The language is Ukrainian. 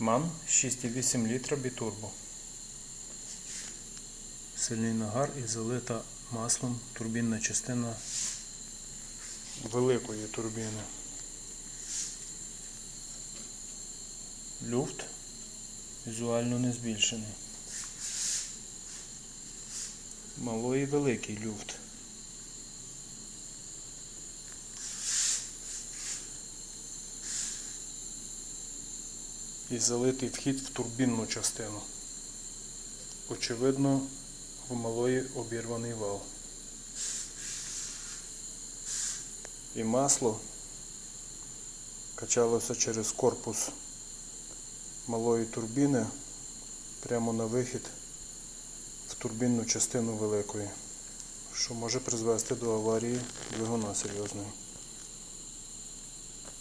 МАН 6,8 літра бітурбо. Сильний нагар і залита маслом турбінна частина великої турбіни. Люфт візуально не збільшений. Малий і великий люфт. І залитий вхід в турбінну частину. Очевидно, в малої обірваний вал. І масло качалося через корпус малої турбіни прямо на вихід в турбінну частину великої, що може призвести до аварії двигуна серйозної.